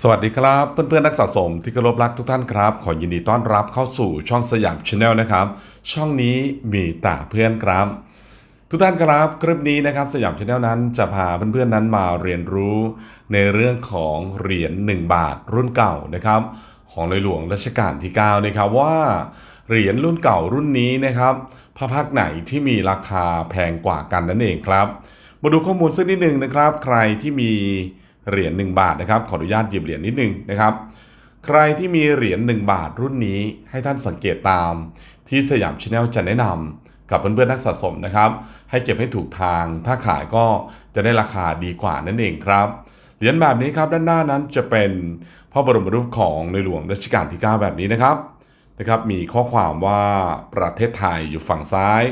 สวัสดีครับ เพื่อนๆนักสะสมที่เคารพรักทุกท่านครับ ขอยินดีต้อนรับเข้าสู่ช่องสยามชาแนลนะครับ ช่องนี้มีแต่เพื่อนครับ ทุกท่านครับคลิปนี้นะครับสยามชาแนลนั้นจะพาเพื่อนๆนั้นมาเรียนรู้ ในเรื่องของเหรียญ1 บาทรุ่นเก่านะครับ ของในหลวงรัชกาลที่9นะครับว่าเหรียญรุ่นเก่ารุ่นนี้นะครับพระพักต์ไหนที่มีราคาแพงกว่ากันนั่นเองครับ มาดูข้อมูลสักนิดหนึ่งนะครับ ใครที่มี เหรียญ1บาทนะครับ ขออนุญาตหยิบเหรียญนิดนึงนะครับ ใครที่มีเหรียญ1บาทรุ่นนี้ให้ท่านสังเกตตาม ที่สยามชาแนลจะแนะนำกับเพื่อนๆนักสะสมนะครับ ให้เก็บให้ถูกทาง ถ้าขายก็จะได้ราคาดีกว่านั่นเองครับเหรียญแบบนี้ครับด้านหน้านั้นจะเป็นพระบรมรูปของในหลวงรัชกาลที่ 9 แบบนี้นะครับนะครับ มีข้อความว่าประเทศไทยอยู่ฝั่งซ้าย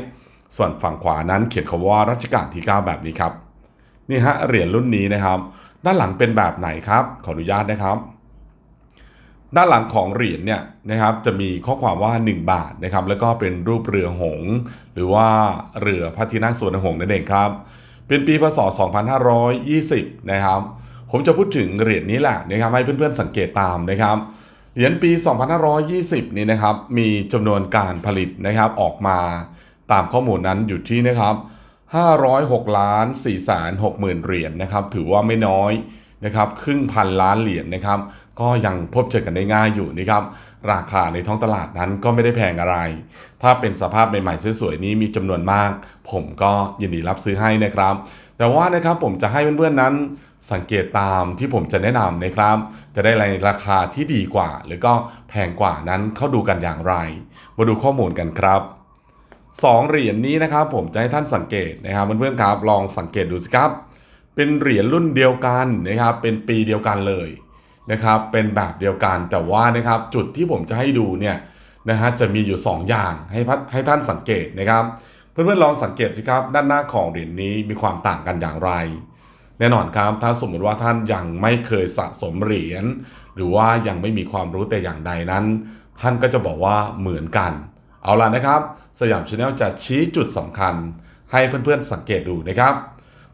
ส่วนฝั่งขวานั้นเขียนคำว่ารัชกาลที่ 9 แบบนี้ครับนี่ฮะเหรียญรุ่นนี้นะครับ ด้านหลังเป็นแบบไหนครับ ขออนุญาตนะครับ ด้านหลังของเหรียญเนี่ยนะครับจะมีข้อความว่า 1 บาทนะครับแล้วก็เป็นรูปเรือหงส์หรือว่าเรือพระที่นั่งสวนหงส์นั่นเองครับ เป็นปีพศ 2520 นะครับ ผมจะพูดถึงเหรียญนี้แหละนะครับให้เพื่อนๆสังเกตตามนะครับเหรียญปี 2520 นี่นะครับ มีจำนวนการผลิตนะครับออกมาตามข้อมูลนั้นอยู่ที่นะครับ 506 ล้าน4แสน6หมื่นเหรียญนะครับ ถือว่าไม่น้อยนะครับ ครึ่งพันล้านเหรียญนะครับ ก็ยังพบเจอกันได้ง่ายอยู่นะครับ ราคาในท้องตลาดนั้นก็ไม่ได้แพงอะไร ถ้าเป็นสภาพใหม่ๆสวยๆนี้มีจำนวนมาก ผมก็ยินดีรับซื้อให้นะครับ แต่ว่านะครับผมจะให้เพื่อนๆนั้นสังเกตตามที่ผมจะแนะนำนะครับ จะได้ราคาที่ดีกว่า หรือก็แพงกว่านั้นเข้าดูกันอย่างไร มาดูข้อมูลกันครับ สองเหรียญนี้นะครับ ผมจะให้ท่านสังเกตนะครับเพื่อนๆครับลองสังเกตดูสิครับ เป็นเหรียญรุ่นเดียวกันนะครับ เป็นปีเดียวกันเลยนะครับ เป็นแบบเดียวกันแต่ว่านะครับจุดที่ผมจะให้ดูเนี่ยนะฮะจะมีอยู่ 2 อย่างให้พัดให้ท่านสังเกตนะครับ เพื่อนๆลองสังเกตสิครับ ด้านหน้าของเหรียญนี้มีความต่างกันอย่างไร แน่นอนครับถ้าสมมติว่าท่านยังไม่เคยสะสมเหรียญหรือว่ายังไม่มีความรู้แต่อย่างใดนั้น ท่านก็จะบอกว่าเหมือนกัน เอาล่ะนะครับ สยามชาแนลจะชี้จุดสำคัญให้เพื่อนๆสังเกตดูนะครับ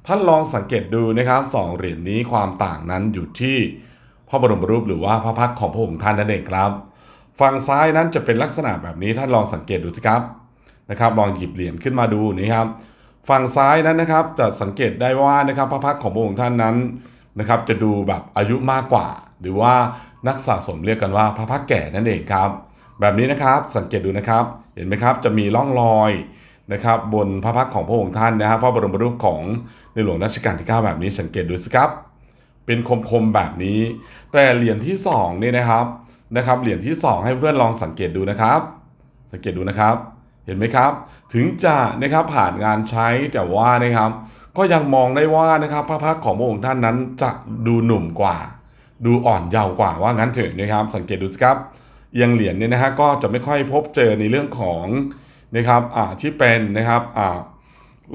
ท่านลองสังเกตดูนะครับสองเหรียญนี้ความต่างนั้นอยู่ที่พระบรมรูปหรือว่าพระพักของพระองค์ท่านนั่นเองครับ ฝั่งซ้ายนั้นจะเป็นลักษณะแบบนี้ท่านลองสังเกตดูสิครับนะครับ ลองหยิบเหรียญขึ้นมาดูนะครับ ฝั่งซ้ายนั้นนะครับจะสังเกตได้ว่านะครับพระพักของพระองค์ท่านนั้นนะครับ จะดูแบบอายุมากกว่า หรือว่านักสะสมเรียกกันว่าพระพักแก่นั่นเองครับ แบบนี้นะครับสังเกตดูนะครับ เห็นไหมครับจะมีร่องรอยนะครับบนพระพักของพระองค์ท่านนะครับพระบรมรูปของในหลวงรัชกาลที่9แบบนี้สังเกตดูสิครับ เป็นคมๆแบบนี้ แต่เหรียญที่2นี่นะครับนะครับเหรียญที่ 2 ให้เพื่อนลองสังเกตดูนะครับ สังเกตดูนะครับ เห็นไหมครับ ถึงจะนะครับผ่านงานใช้แต่ว่านะครับ ก็ยังมองได้ว่านะครับพระพักของพระองค์ท่านนั้นจะดูหนุ่มกว่า ดูอ่อนเยาว์กว่าว่างั้นเถอะนะครับ สังเกตดูสิครับ เอียงเหรียญเนี่ยนะฮะก็จะไม่ค่อยพบเจอในเรื่องของนะครับอ่าที่เป็นนะครับอ่า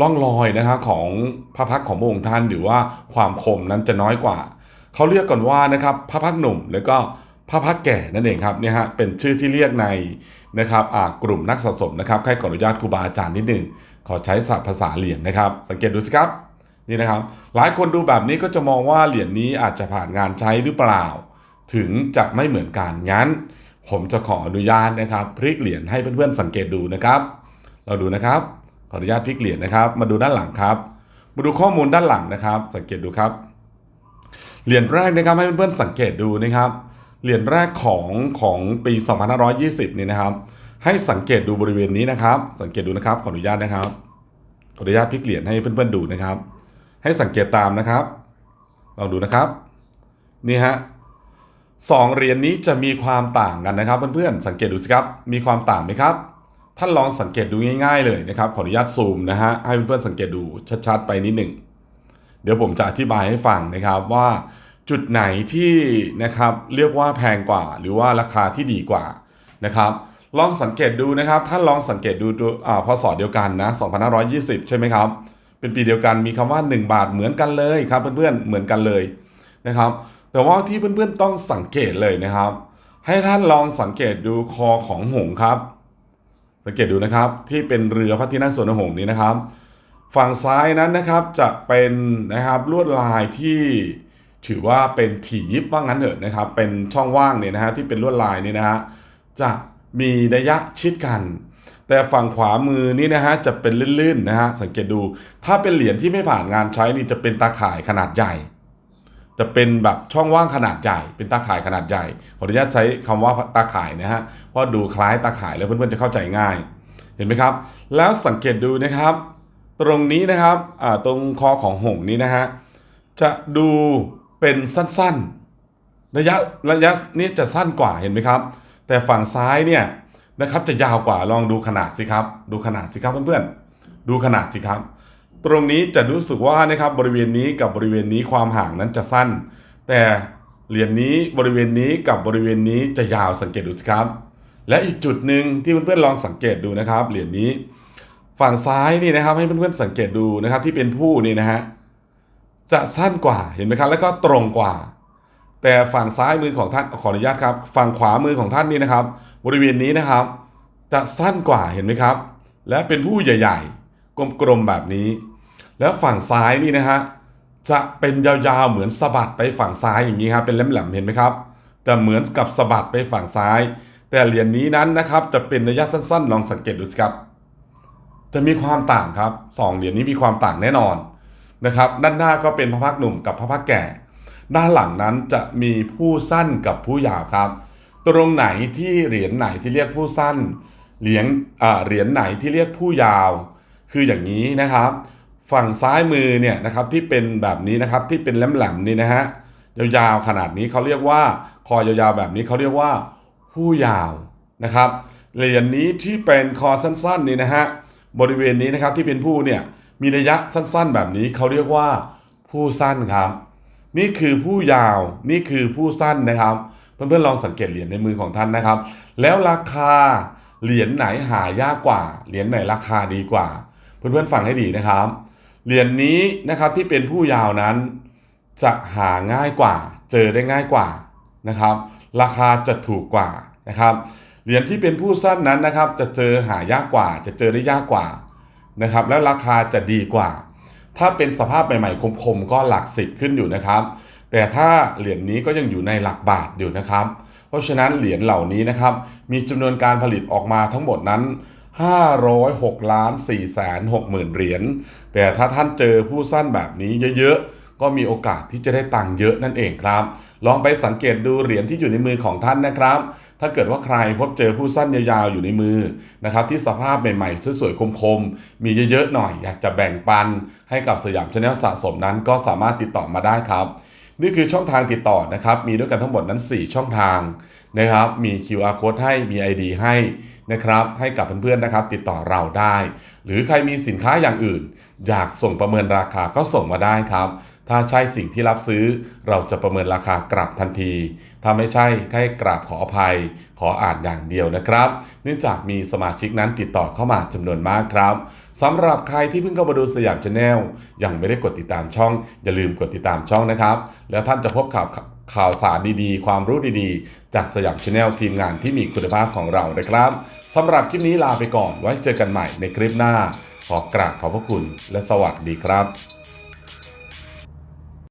ร่องรอยนะครับของพระพักของพระองค์ท่านหรือว่าความคมนั้นจะน้อยกว่า เขาเรียกกันว่านะครับพระพักหนุ่มแล้วก็พระพักแก่นั่นเองครับเนี่ยฮะเป็นชื่อที่เรียกในนะครับอ่ากลุ่มนักสะสมนะครับให้ขออนุญาตครูบาอาจารย์นิดหนึ่งขอใช้ศัพท์ภาษาเหรียญนะครับ สังเกตดูสิครับนี่นะครับ หลายคนดูแบบนี้ก็จะมองว่าเหรียญนี้อาจจะผ่านงานใช้หรือเปล่า ถึงจะไม่เหมือนกันงั้น ผมจะขออนุญาตนะครับ พลิกเหรียญให้เพื่อนๆสังเกตดูนะครับ เราดูนะครับ ขออนุญาตพลิกเหรียญนะครับ มาดูด้านหลังครับ มาดูข้อมูลด้านหลังนะครับ สังเกตดูครับ เหรียญแรกนะครับให้เพื่อนๆสังเกตดูนะครับ เหรียญแรกของของปี 2520 นี่นะครับ ให้สังเกตดูบริเวณนี้นะครับ สังเกตดูนะครับ ขออนุญาตนะครับ ขออนุญาตพลิกเหรียญให้เพื่อนๆดูนะครับ ให้สังเกตตามนะครับลองดูนะครับ นี่ฮะ สองเหรียญนี้จะมีความต่างกันนะครับเพื่อนๆสังเกตดูสิครับ มีความต่างไหมครับ ท่านลองสังเกตดูง่าย ๆ เลยนะครับ ขออนุญาตซูมนะฮะให้เพื่อนๆสังเกตดูชัดๆ ไปนิดหนึ่งเดี๋ยวผมจะอธิบายให้ฟังนะครับว่าจุดไหนที่นะครับเรียกว่าแพงกว่า หรือว่าราคาที่ดีกว่านะครับลองสังเกตดูนะครับ ท่านลองสังเกตดูอ่าพศเดียวกันนะ2520 ใช่ไหมครับ เป็นปีเดียวกันมีคำว่า 1 บาทเหมือนกันเลยครับเพื่อนๆเหมือนกันเลยนะครับ แต่ว่าที่เพื่อนๆต้องสังเกตเลยนะครับ ให้ท่านลองสังเกตดูคอของหงส์ครับ สังเกตดูนะครับที่เป็นเรือพระที่นั่งส่วนหงนี้นะครับ ฝั่งซ้ายนั้นนะครับจะเป็นนะครับลวดลายที่ถือว่าเป็นถี่ยิบว่างั้นเถอะนะครับ เป็นช่องว่างเนี่ยนะฮะที่เป็นลวดลายนี่นะฮะจะมีระยะชิดกัน แต่ฝั่งขวามือนี่นะฮะจะเป็นลื่นๆนะฮะสังเกตดูถ้าเป็นเหรียญที่ไม่ผ่านงานใช้นี่จะเป็นตาข่ายขนาดใหญ่ จะเป็นแบบช่องว่างขนาดใหญ่ เป็นตาข่ายขนาดใหญ่ ขออนุญาตใช้คำว่าตาข่ายนะฮะ เพราะดูคล้ายตาข่ายแล้วเพื่อนๆจะเข้าใจง่าย เห็นไหมครับ แล้วสังเกตดูนะครับ ตรงนี้นะครับ ตรงคอของหงส์นี้นะฮะ จะดูเป็นสั้นๆ ระยะระยะนี้จะสั้นกว่าเห็นไหมครับ แต่ฝั่งซ้ายเนี่ยนะครับจะยาวกว่า ลองดูขนาดสิครับ ดูขนาดสิครับเพื่อนๆ ดูขนาดสิครับ ตรงนี้จะรู้สึกว่านะครับบริเวณนี้กับบริเวณนี้ความห่างนั้นจะสั้น แต่เหรียญนี้บริเวณนี้กับบริเวณนี้จะยาวสังเกตดูสิครับ และอีกจุดหนึ่งที่เพื่อนๆลองสังเกตดูนะครับเหรียญนี้ ฝั่งซ้ายนี่นะครับให้เพื่อนๆสังเกตดูนะครับที่เป็นผู้นี่นะฮะจะสั้นกว่าเห็นไหมครับแล้วก็ตรงกว่า แต่ฝั่งซ้ายมือของท่านขออนุญาตครับ ฝั่งขวามือของท่านนี่นะครับ บริเวณนี้นะครับ จะสั้นกว่าเห็นไหมครับ และเป็นผู้ใหญ่ ๆ กลมๆแบบนี้ แล้วฝั่งซ้ายนี่นะฮะจะเป็นยาวๆเหมือนสะบัดไปฝั่งซ้ายอย่างนี้ครับเป็นแหลมๆเห็นไหมครับจะเหมือนกับสะบัดไปฝั่งซ้าย แต่เหรียญนี้นั้นนะครับจะเป็นระยะสั้นๆ ลองสังเกตดูสิครับ จะมีความต่างครับสองเหรียญนี้มีความต่างแน่นอนนะครับ ด้านหน้าก็เป็นพระพักหนุ่มกับพระพักแก่ ด้านหลังนั้นจะมีผู้สั้นกับผู้ยาวครับ ตรงไหนที่เหรียญไหนที่เรียกผู้สั้นเหรียญเหรียญไหนที่เรียกผู้ยาว คืออย่างนี้นะครับ ฝั่งซ้ายมือเนี่ยนะครับที่เป็นแบบนี้นะครับที่เป็นแหลมๆนี่นะฮะยาวๆขนาดนี้เขาเรียกว่าคอยาวๆแบบนี้เขาเรียกว่าผู้ยาวนะครับเหรียญนี้ที่เป็นคอสั้นๆนี่นะฮะบริเวณนี้นะครับที่เป็นผู้เนี่ยมีระยะสั้นๆ แบบนี้เขาเรียกว่าผู้สั้นครับ นี่คือผู้ยาวนี่คือผู้สั้นนะครับ เพื่อนๆลองสังเกตเหรียญในมือของท่านนะครับ แล้วราคาเหรียญไหนหายากกว่าเหรียญไหนราคาดีกว่า เพื่อนๆฟังให้ดีนะครับ เหรียญนี้นะครับที่เป็นผู้ยาวนั้น จะหาง่ายกว่า เจอได้ง่ายกว่านะครับ ราคาจะถูกกว่านะครับเหรียญที่เป็นผู้สั้นนั้นนะครับ จะเจอหายากกว่า จะเจอได้ยากกว่านะครับ แล้วราคาจะดีกว่า ถ้าเป็นสภาพใหม่ๆคมๆก็หลักสิบขึ้นอยู่นะครับ แต่ถ้าเหรียญนี้ก็ยังอยู่ในหลักบาทอยู่นะครับ เพราะฉะนั้นเหรียญเหล่านี้นะครับ มีจำนวนการผลิตออกมาทั้งหมดนั้น 506ล้าน4แสน6หมื่นเหรียญ แต่ถ้าท่านเจอผู้สั้นแบบนี้เยอะๆ ก็มีโอกาสที่จะได้ตังค์เยอะนั่นเองครับ ลองไปสังเกตดูเหรียญที่อยู่ในมือของท่านนะครับ ถ้าเกิดว่าใครพบเจอผู้สั้นยาวๆอยู่ในมือนะครับที่สภาพใหม่ๆสวยๆคมๆ มีเยอะๆหน่อยอยากจะแบ่งปัน ให้กับสยามชาแนลสะสมนั้น ก็สามารถติดต่อมาได้ครับ นี่คือช่องทางติดต่อนะครับมีด้วยกันทั้งหมดนั้น 4 ช่องทาง นะครับ มี QR code ให้ มี ID ให้นะครับ ให้กับเพื่อนๆนะครับ ติดต่อเราได้ หรือใครมีสินค้าอย่างอื่น อยากส่งประเมินราคาก็ส่งมาได้ครับ ถ้าใช่สิ่งที่รับซื้อ เราจะประเมินราคากลับทันที ถ้าไม่ใช่ให้กราบขออภัย ขออ่านอย่างเดียวนะครับ เนื่องจากมีสมาชิกนั้นติดต่อเข้ามาจำนวนมากครับ สำหรับใครที่เพิ่งเข้ามาดูสยามชาแนลยังไม่ได้กดติดตามช่อง อย่าลืมกดติดตามช่องนะครับ แล้วท่านจะพบข่าวข่าวสารดีๆ ความรู้ดีๆ จากสยามชาแนลทีมงานที่มีคุณภาพของเรานะครับสำหรับคลิปนี้ลาไปก่อนไว้เจอกันใหม่ในคลิปหน้า ขอกราบขอบพระคุณและสวัสดีครับ